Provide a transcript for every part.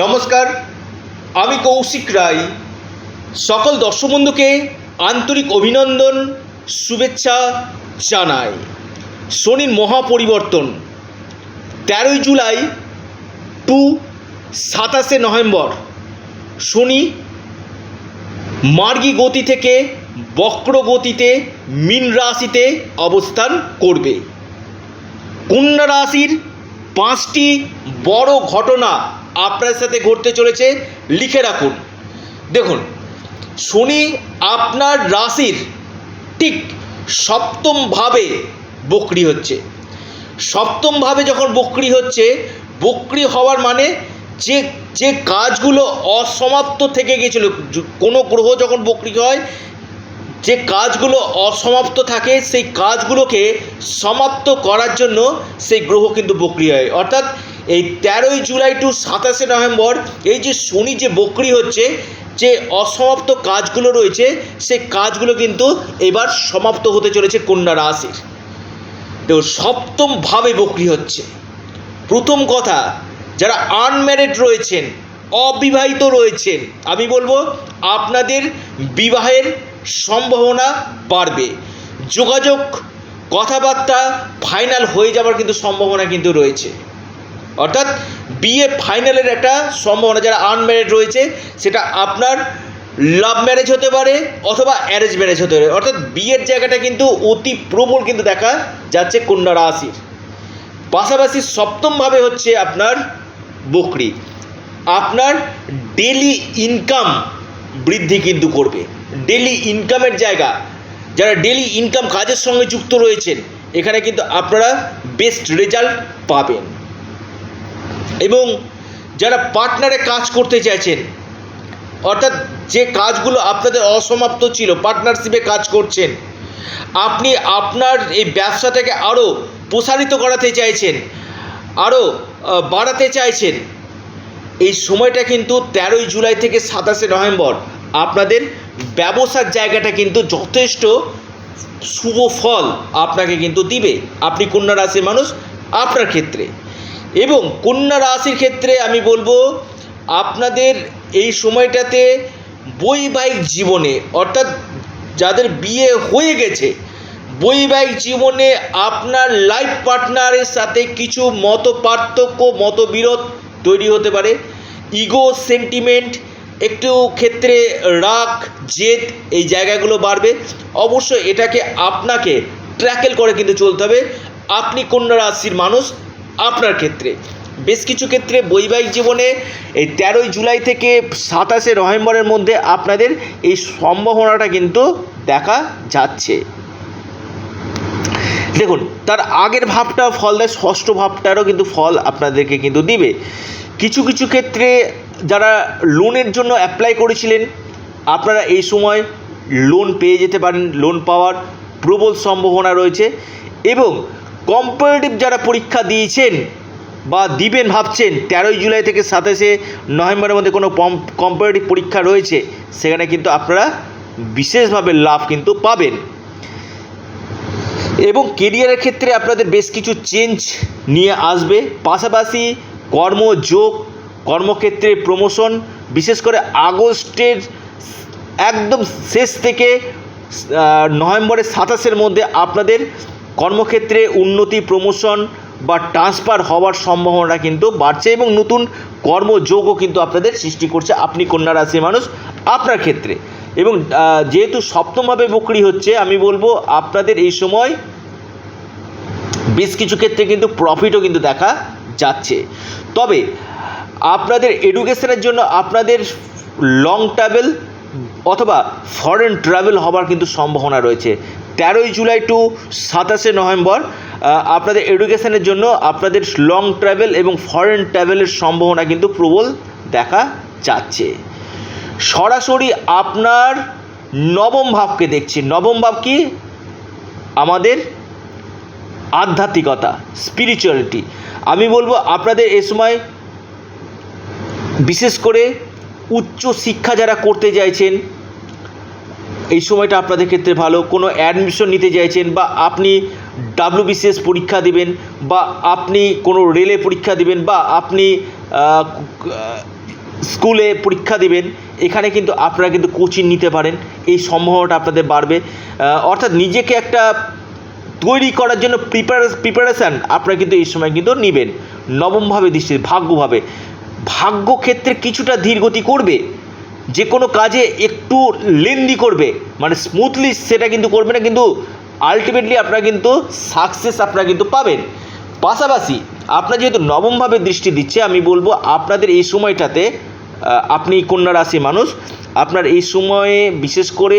নমস্কার, আমি কৌশিক রায়। সকল দর্শক বন্ধুকে আন্তরিক অভিনন্দন, শুভেচ্ছা জানাই। শনির মহাপরিবর্তন, তেরোই জুলাই টু সাতাশে নভেম্বর। শনি মার্গী গতি থেকে বক্র গতিতে মীন রাশিতে অবস্থান করবে। কন্যা রাশির পাঁচটি বড় ঘটনা আপনার সাথে ঘটতে চলেছে, লিখে রাখুন। দেখুন, শনি আপনার রাশির ঠিক সপ্তমভাবে বক্রি হচ্ছে। সপ্তমভাবে যখন বক্রি হচ্ছে, বক্রি হওয়ার মানে যে যে কাজগুলো অসমাপ্ত থেকে গেছিল কোনো গ্রহ যখন বক্রি হয়, যে কাজগুলো অসমাপ্ত থাকে, সেই কাজগুলোকে সমাপ্ত করার জন্য সেই গ্রহ কিন্তু বক্রি হয়। অর্থাৎ এই তেরোই জুলাই টু সাতাশে নভেম্বর এই যে শনি যে বক্রি হচ্ছে, যে অসমাপ্ত কাজগুলো রয়েছে সে কাজগুলো কিন্তু এবার সমাপ্ত হতে চলেছে কন্যা রাশির। তো সপ্তমভাবে বক্রি হচ্ছে। প্রথম কথা, যারা আনম্যারিড রয়েছেন, অবিবাহিত রয়েছেন, আমি বলব আপনাদের বিবাহের সম্ভাবনা বাড়বে। যোগাযোগ, কথাবার্তা ফাইনাল হয়ে যাওয়ার কিন্তু সম্ভাবনা কিন্তু রয়েছে। অর্থাৎ বিয়ে ফাইনালের একটা সম্ভাবনা যারা আনম্যারিড রয়েছে, সেটা আপনার লাভ ম্যারেজ হতে পারে অথবা অ্যারেঞ্জ ম্যারেজ হতে পারে। অর্থাৎ বিয়ের জায়গাটা কিন্তু অতি প্রবল কিন্তু দেখা যাচ্ছে কন্যা রাশির। পাশাপাশি সপ্তমভাবে হচ্ছে আপনার বকরি। আপনার ডেলি ইনকাম বৃদ্ধি কিন্তু করবে। ডেলি ইনকামের জায়গা, যারা ডেলি ইনকাম কাজের সঙ্গে যুক্ত রয়েছেন, এখানে কিন্তু আপনারা বেস্ট রেজাল্ট পাবেন। এবং যারা পার্টনারে কাজ করতে চাইছেন, অর্থাৎ যে কাজগুলো আপনাদের অসমাপ্ত ছিল পার্টনারশিপে কাজ করছেন, আপনি আপনার এই ব্যবসাটাকে আরও প্রসারিত করাতে চাইছেন আরও বাড়াতে চাইছেন, এই সময়টা কিন্তু তেরোই জুলাই থেকে সাতাশে নভেম্বর আপনাদের ব্যবসার জায়গাটা কিন্তু যথেষ্ট শুভ ফল আপনাকে কিন্তু দিবে। আপনি কন্যা রাশির মানুষ, আপনার ক্ষেত্রে। এবং কন্যা রাশির ক্ষেত্রে আমি বলব, আপনাদের এই সময়টাতে বৈবাহিক জীবনে, অর্থাৎ যাদের বিয়ে হয়ে গেছে, বৈবাহিক জীবনে আপনার লাইফ পার্টনারের সাথে কিছু মত পার্থক্য মতবিরোধ তৈরি হতে পারে। ইগো সেন্টিমেন্ট একটু ক্ষেত্রে রাগ, জেদ এই জায়গাগুলো বাড়বে। অবশ্যই এটাকে আপনাকে ট্র্যাকেল করে কিন্তু চলতে হবে। আপনি কন্যা রাশির মানুষ আপনার ক্ষেত্রে। বেশ কিছু ক্ষেত্রে বৈবাহিক জীবনে এই তেরোই জুলাই থেকে সাতাশে নভেম্বরের মধ্যে আপনাদের এই সম্ভাবনাটা কিন্তু দেখা যাচ্ছে। দেখুন, তার আগের ভাবটা ফল দেয় ষষ্ঠ ভাবটারও কিন্তু ফল আপনাদেরকে কিন্তু দিবে। কিছু কিছু ক্ষেত্রে যারা লোনের জন্য অ্যাপ্লাই করেছিলেন, আপনারা এই সময় লোন পেয়ে যেতে পারেন লোন পাওয়ার প্রবল সম্ভাবনা রয়েছে এবং কম্পারেটিভ যারা পরীক্ষা দিয়েছেন বা দিবেন ভাবছেন, তেরোই জুলাই থেকে সাতাশে নভেম্বরের মধ্যে কোনো কম্পারেটিভ পরীক্ষা রয়েছে, সেখানে কিন্তু আপনারা বিশেষভাবে লাভ কিন্তু পাবেন। এবং কেরিয়ারের ক্ষেত্রে আপনাদের বেশ কিছু চেঞ্জ নিয়ে আসবে, পাশাপাশি কর্মযোগ, কর্মক্ষেত্রে প্রমোশন বিশেষ করে আগস্টের একদম শেষ থেকে নভেম্বরের সাতাশের মধ্যে আপনাদের কর্মক্ষেত্রে উন্নতি প্রমোশন বা ট্রান্সফার হওয়ার সম্ভাবনা কিন্তু বাড়ছে এবং নতুন কর্মযোগও কিন্তু আপনাদের সৃষ্টি করছে। আপনি কন্যা রাশির মানুষ, আপনার ক্ষেত্রে। এবং যেহেতু সপ্তমভাবে বকরি হচ্ছে, আমি বলব আপনাদের এই সময় বেশ কিছু ক্ষেত্রে কিন্তু প্রফিটও কিন্তু দেখা যাচ্ছে। তবে আপনাদের এডুকেশনের জন্য আপনাদের লং ট্রাভেল অথবা ফরেন ট্রাভেল হবার কিন্তু সম্ভাবনা রয়েছে। তেরোই জুলাই টু সাতাশে নভেম্বর আপনাদের এডুকেশনের জন্য আপনাদের লং ট্রাভেল এবং ফরেন ট্রাভেলের সম্ভাবনা কিন্তু প্রবল দেখা যাচ্ছে। সরাসরি আপনার নবম ভাবকে দেখছি। নবম ভাব কি? আমাদের আধ্যাত্মিকতা স্পিরিচুয়ালিটি আমি বলব আপনাদের এ সময় বিশেষ করে উচ্চ শিক্ষা যারা করতে চাইছেন এই সময়টা আপনাদের ক্ষেত্রে ভালো। কোনো অ্যাডমিশন নিতে চাইছেন বা আপনি ডাব্লিউবিসিএস পরীক্ষা দিবেন বা আপনি কোনো রেলে পরীক্ষা দিবেন বা আপনি স্কুলে পরীক্ষা দেবেন, এখানে কিন্তু আপনারা কিন্তু কোচিং নিতে পারেন। এই সম্ভাবনাটা আপনাদের বাড়বে। অর্থাৎ নিজেকে একটা তৈরি করার জন্য প্রিপারে প্রিপারেশান আপনারা কিন্তু এই সময় কিন্তু নেবেন। নবমভাবে দৃষ্টি ভাগ্যভাবে। ভাগ্য ক্ষেত্রে কিছুটা ধীর গতি করবে যে কোনো কাজে একটু লেন্দি করবে মানে স্মুথলি সেটা কিন্তু করবে না, কিন্তু আলটিমেটলি আপনারা কিন্তু সাকসেস আপনারা কিন্তু পাবেন। পাশাপাশি আপনার যেহেতু নবমভাবে দৃষ্টি দিচ্ছে, আমি বলব আপনাদের এই সময়টাতে আপনি কন্যা রাশি মানুষ, আপনার এই সময়ে বিশেষ করে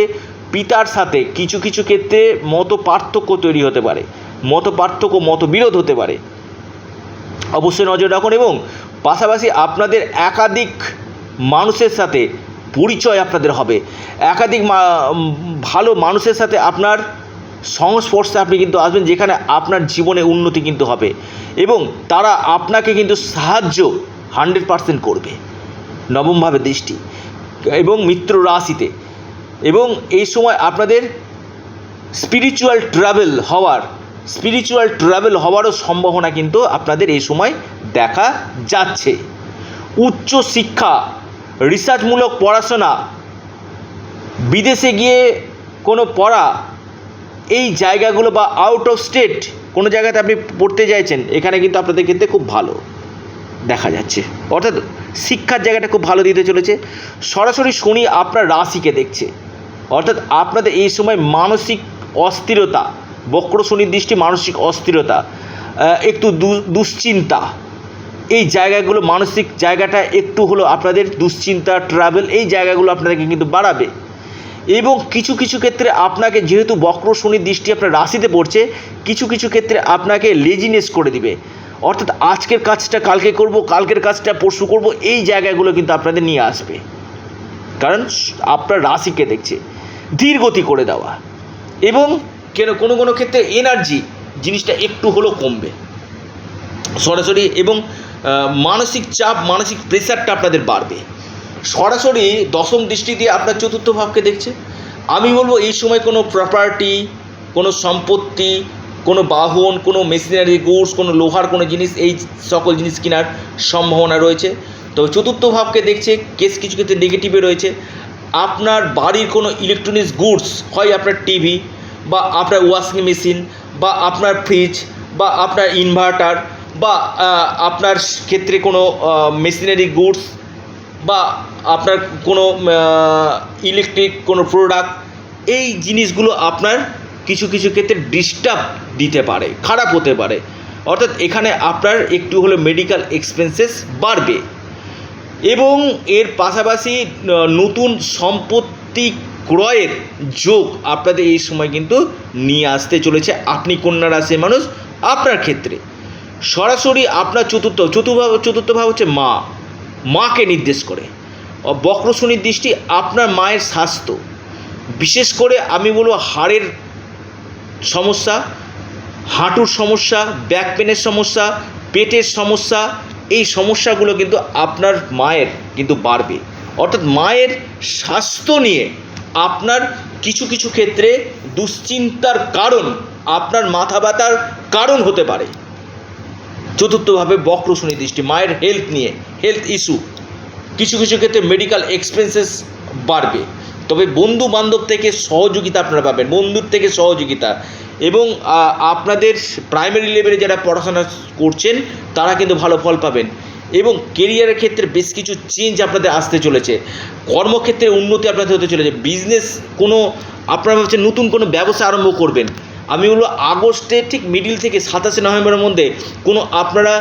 পিতার সাথে কিছু কিছু ক্ষেত্রে মত পার্থক্য তৈরি হতে পারে মত পার্থক্য মত বিরোধ হতে পারে। অবশ্যই নজর রাখুন এবং পাশাপাশি আপনাদের একাধিক মানুষের সাথে পরিচয় আপনাদের হবে। একাধিক ভালো মানুষের সাথে আপনার সংস্পর্শে আপনি কিন্তু আসবেন যেখানে আপনার জীবনে উন্নতি কিন্তু হবে এবং তারা আপনাকে কিন্তু সাহায্য হান্ড্রেড পারসেন্ট করবে নবমভাবে দৃষ্টি এবং মিত্র রাশিতে। এবং এই সময় আপনাদের স্পিরিচুয়াল ট্রাভেল হওয়ার স্পিরিচুয়াল ট্রাভেল হওয়ারও সম্ভাবনা কিন্তু আপনাদের এই সময় দেখা যাচ্ছে। উচ্চ শিক্ষা রিসার্চমূলক পড়াশোনা, বিদেশে গিয়ে কোনো পড়া, এই জায়গাগুলো বা আউট অফ স্টেট কোনো জায়গাতে আপনি পড়তে চাইছেন, এখানে কিন্তু আপনাদের ক্ষেত্রে খুব ভালো দেখা যাচ্ছে। অর্থাৎ শিক্ষার জায়গাটা খুব ভালো দিতে চলেছে। সরাসরি শনি আপনার রাশিকে দেখছে। অর্থাৎ আপনাদের এই সময় মানসিক অস্থিরতা, বক্র শনির দৃষ্টি মানসিক অস্থিরতা একটু দুশ্চিন্তা এই জায়গাগুলো মানসিক জায়গাটা একটু হলো আপনাদের দুশ্চিন্তা ট্রাভেল এই জায়গাগুলো আপনাদেরকে কিন্তু বাড়াবে। এবং কিছু কিছু ক্ষেত্রে আপনাকে যেহেতু বক্র শনির দৃষ্টি আপনার রাশিতে পড়ছে, কিছু কিছু ক্ষেত্রে আপনাকে লেজিনেস করে দিবে। অর্থাৎ আজকের কাজটা কালকে করব, কালকের কাজটা পরশু করব, এই জায়গাগুলো কিন্তু আপনাদের নিয়ে আসবে। কারণ আপনার রাশিকে দেখছে, ধীর গতি করে দেওয়া। এবং কেন, কোনো কোনো ক্ষেত্রে এনার্জি জিনিসটা একটু হলেও কমবে। সরাসরি এবং মানসিক চাপ, মানসিক প্রেশারটা আপনাদের বাড়বে। সরাসরি দশম দৃষ্টি দিয়ে আপনার চতুর্থ ভাবকে দেখছে। আমি বলব, এই সময় কোনো প্রপার্টি কোনো সম্পত্তি, কোনো বাহন, কোনো মেশিনারি গুডস কোনো লোহার কোনো জিনিস, এই সকল জিনিস কেনার সম্ভাবনা রয়েছে। তবে চতুর্থ ভাবকে দেখছে কেস কিছু ক্ষেত্রে নেগেটিভে রয়েছে। আপনার বাড়ির কোনো ইলেকট্রনিক্স গুডস হয় আপনার টিভি বা আপনার ওয়াশিং মেশিন বা আপনার ফ্রিজ বা আপনার ইনভার্টার বা আপনার ক্ষেত্রে কোনো মেশিনারি গুডস বা আপনার কোনো ইলেকট্রিক কোনো প্রোডাক্ট, এই জিনিসগুলো আপনার কিছু কিছু ক্ষেত্রে ডিস্টার্ব দিতে পারে, খারাপ হতে পারে। অর্থাৎ এখানে আপনার একটু হলে মেডিকেল এক্সপেন্সেস বাড়বে। এবং এর পাশাপাশি নতুন সম্পত্তি ক্রয়ের যোগ আপনাদের এই সময় কিন্তু নিয়ে আসতে চলেছে। আপনি কন্যা রাশির মানুষ, আপনার ক্ষেত্রে। সরাসরি আপনার চতুর্থ চতুর্থ চতুর্থ ভাব হচ্ছে মা। মাকে নির্দেশ করে। অ- বক্র শনির দৃষ্টি আপনার মায়ের স্বাস্থ্য। বিশেষ করে আমি বলব হাড়ের সমস্যা, হাঁটুর সমস্যা ব্যাক পেনের সমস্যা, পেটের সমস্যা, এই সমস্যাগুলো কিন্তু আপনার মায়ের কিন্তু বাড়বে। অর্থাৎ মায়ের স্বাস্থ্য নিয়ে আপনার কিছু কিছু ক্ষেত্রে দুশ্চিন্তার কারণ, আপনার মাথা ব্যথার কারণ হতে পারে। চতুর্থভাবে বক্র শনি দৃষ্টি, মায়ের হেলথ নিয়ে হেলথ ইস্যু কিছু কিছু ক্ষেত্রে মেডিকেল এক্সপেন্সেস বাড়বে। তবে বন্ধু বান্ধব থেকে সহযোগিতা আপনারা পাবেন, বন্ধুর থেকে সহযোগিতা। এবং আপনাদের প্রাইমারি লেভেলে যারা পড়াশোনা করছেন, তারা কিন্তু ভালো ফল পাবেন। এবং কেরিয়ারের ক্ষেত্রে বেশ কিছু চেঞ্জ আপনাদের আসতে চলেছে। কর্মক্ষেত্রে উন্নতি আপনাদের হতে চলেছে। বিজনেস কোনো, আপনারা ভাবছেন নতুন কোনো ব্যবসা আরম্ভ করবেন। আমি বলব আগস্টে ঠিক মিডিল থেকে সাতাশে নভেম্বরের মধ্যে কোনো আপনারা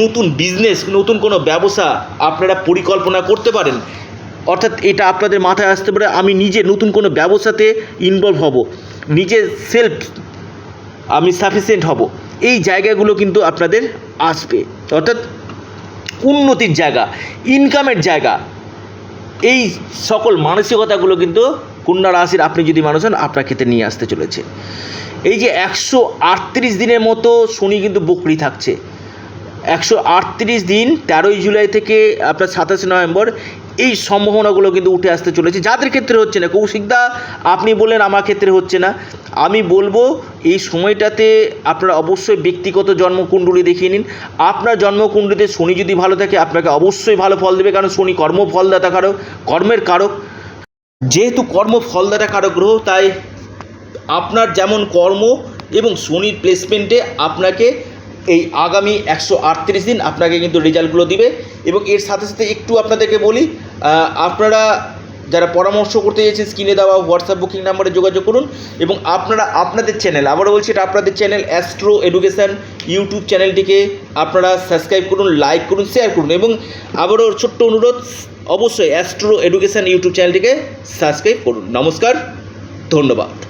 নতুন বিজনেস নতুন কোনো ব্যবসা আপনারা পরিকল্পনা করতে পারেন। অর্থাৎ এটা আপনাদের মাথায় আসতে পারে, আমি নিজে নতুন কোনো ব্যবসাতে ইনভলভ হব। নিজে সেলফ আমি সাফিসিয়েন্ট হব। এই জায়গাগুলো কিন্তু আপনাদের আসবে। অর্থাৎ উন্নতির জায়গা ইনকামের জায়গা, এই সকল মানসিকতাগুলো কিন্তু কন্যা রাশির আপনি যদি মানুষ হন, আপনার ক্ষেত্রে নিয়ে আসতে চলেছে। এই যে একশো আটত্রিশ দিনের মতো শনি কিন্তু বকরি থাকছে। একশো আটত্রিশ দিন তেরোই জুলাই থেকে আপনার সাতাশে নভেম্বর এই সম্ভাবনাগুলো কিন্তু উঠে আসতে চলেছে। যাদের ক্ষেত্রে হচ্ছে না কৌশিকদা আপনি বললেন আমার ক্ষেত্রে হচ্ছে না। আমি বলব এই সময়টাতে আপনারা অবশ্যই ব্যক্তিগত জন্মকুণ্ডলী দেখিয়ে নিন। আপনার জন্মকুণ্ডলীতে শনি যদি ভালো থাকে, আপনাকে অবশ্যই ভালো ফল দেবে। কারণ শনি কর্মফলদাতা কারক, কর্মের কারক। যেহেতু কর্ম ফলদাতা কারক গ্রহ, তাই আপনার যেমন কর্ম এবং শনির প্লেসমেন্টে আপনাকে এই আগামী একশো আটত্রিশ দিন আপনাকে কিন্তু রেজাল্টগুলো দিবে এবং এর সাথে সাথে একটু আপনাদেরকে বলি আপনারা যারা পরামর্শ করতে চাইছেন স্ক্রিনে দেওয়া হোয়াটসঅ্যাপ বুকিং নাম্বারে যোগাযোগ করুন এবং আপনারা আপনাদের চ্যানেল আবারও বলছি এটা আপনাদের চ্যানেল অ্যাস্ট্রো এডুকেশান ইউটিউব চ্যানেলটিকে আপনারা সাবস্ক্রাইব করুন লাইক করুন শেয়ার করুন এবং আবারও ছোট্ট অনুরোধ অবশ্যই অ্যাস্ট্রো এডুকেশান ইউটিউব চ্যানেলটিকে সাবস্ক্রাইব করুন। নমস্কার ধন্যবাদ।